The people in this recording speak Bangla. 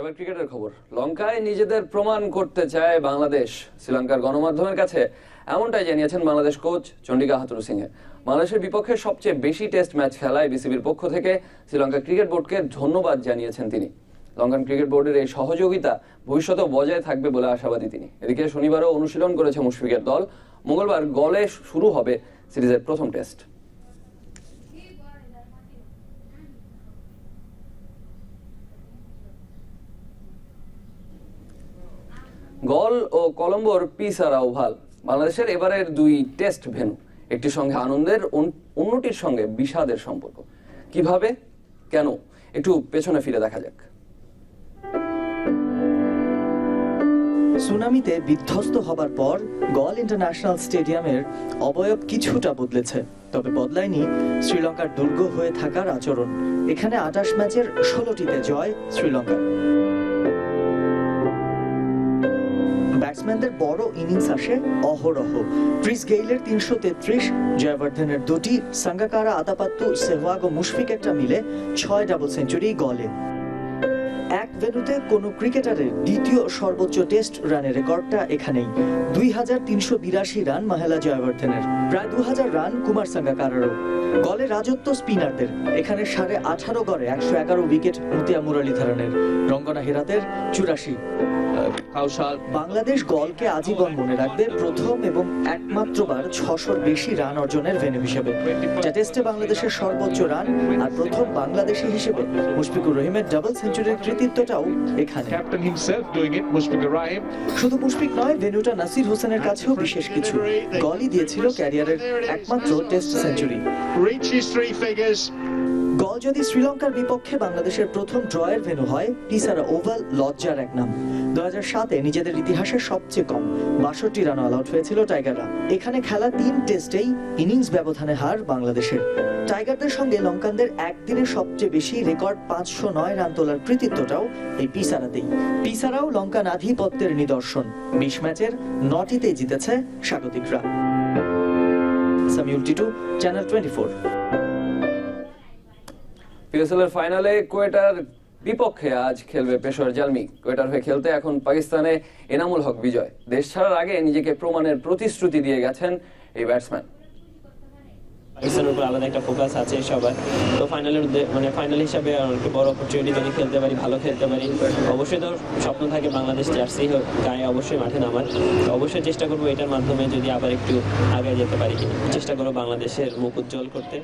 এবার ক্রিকেটের খবর। লঙ্কায় নিজেদের প্রমাণ করতে চায় বাংলাদেশ। শ্রীলঙ্কার গণমাধ্যমের কাছে এমনটাই জানিয়েছেন বাংলাদেশ কোচ চন্ডিকা হাতুরু সিংহে। বাংলাদেশের বিপক্ষে সবচেয়ে বেশি টেস্ট ম্যাচ খেলায় বিসিবির পক্ষ থেকে শ্রীলঙ্কা ক্রিকেট বোর্ডকে ধন্যবাদ জানিয়েছেন তিনি। লঙ্কান ক্রিকেট বোর্ডের এই সহযোগিতা ভবিষ্যতে বজায় থাকবে বলে আশাবাদী তিনি। এদিকে শনিবারও অনুশীলন করেছে মুশফিকের দল। মঙ্গলবার গলে শুরু হবে সিরিজের প্রথম টেস্ট। গল ও কলম্বোর পিসারা ওভাল। বাংলাদেশের এবারের দুই টেস্ট ভেন্যু, একটির সঙ্গে আনন্দের অন্যটির সঙ্গে বিষাদের সম্পর্ক। কীভাবে? কেন? একটু পেছনে ফিরে দেখা যাক। সুনামিতে বিধ্বস্ত হবার পর গল ইন্টারন্যাশনাল স্টেডিয়ামের অবয়ব কিছুটা বদলেছে, তবে বদলায়নি শ্রীলঙ্কার দুর্গ হয়ে থাকার আচরণ। এখানে আটাশ ম্যাচের ষোলোটিতে জয় শ্রীলঙ্কার। ব্যাটসম্যানদের বড় ইনিংস আসে অহরহ। ক্রিস গেইলের তিনশো তেত্রিশ, জয়বর্ধনের দুটি, সাঙ্গাকারা আতাপাত্তু সেহওয়াগ ও মুশফিক একটা মিলে ছয় ডাবল সেঞ্চুরি গলে। এক ভেন্যুতে কোনো ক্রিকেটারের দ্বিতীয় সর্বোচ্চ টেস্ট রানের রেকর্ডটা এখানেই। দুই হাজার তিনশো বিরাশি রান মাহেলা জয়বর্ধনের প্রায় দু হাজার রান কুমার সাঙ্গাকারারও। গলে রাজত্ব স্পিনারদের এখানে সাড়ে আঠারো গড়ে একশো এগারো উইকেট মুতিয়া মুরলীধরনের। রঙ্গনা হেরাতের চুরাশি। বাংলাদেশ গলকে আজীবন মনে রাখবে প্রথম এবং একমাত্রবার ছশোর বেশি রান অর্জনের ভেন্যু হিসেবে। যা টেস্টে বাংলাদেশের সর্বোচ্চ রান আর প্রথম বাংলাদেশি হিসেবে মুশফিকুর রহিমের ডাবল সেঞ্চুরির কৃতিত্বটাও এখানে। Captain himself doing it Mushfiqur Rahim শুধু মুশফিক নয় ভেন্যুটা নাসির হোসেনের কাছেও বিশেষ কিছু। গলই দিয়েছিল ক্যারিয়ারের একমাত্র টেস্ট সেঞ্চুরি. গল যদি শ্রীলঙ্কার বিপক্ষে বাংলাদেশের প্রথম ড্রয়ের ভেন্যু হয় টিসারা ওভাল লজ্জার এক নাম। দু সাতে নিজেদের ইতিহাসের সবচেয়ে কম বাষট্টি রান অল আউট হয়েছিল টাইগাররা। এখানে খেলা তিন টেস্টেই ইনিংস ব্যবধানে হার বাংলাদেশের। টাইগারদের সঙ্গে লঙ্কানদের একদিনে সবচেয়ে বেশি রেকর্ড পাঁচশো নয় রান তোলার কৃতিত্বটাও এই পিসারাতেই। পিসারাও লঙ্কান আধিপত্যের নিদর্শন। বিশ ম্যাচের নটিতে জিতেছে স্বাগতিকরা। Samiul Titu, channel twenty four. PSL এর ফাইনালে কোয়েটার বিপক্ষে আজ খেলবে পেশোয়ার জালমি। কোয়েটার হয়ে খেলতে এখন পাকিস্তানে এনামুল হক বিজয়। দেশ ছাড়ার আগে নিজেকে প্রমাণের প্রতিশ্রুতি দিয়ে গেছেন এই ব্যাটসম্যান। পাকিস্তানের উপর আলাদা একটা ফোকাস আছে সবার। তো ফাইনালের মানে ফাইনাল হিসাবে একটু বড় অপরচুনিটি যদি খেলতে পারি, ভালো খেলতে পারি। অবশ্যই তো স্বপ্ন থাকে বাংলাদেশ জার্সি গায়ে অবশ্যই মাঠে নামার। অবশ্যই চেষ্টা করব এটার মাধ্যমে যদি আবার একটু আগে যেতে পারি। চেষ্টা করব বাংলাদেশের মুখ উজ্জ্বল করতে।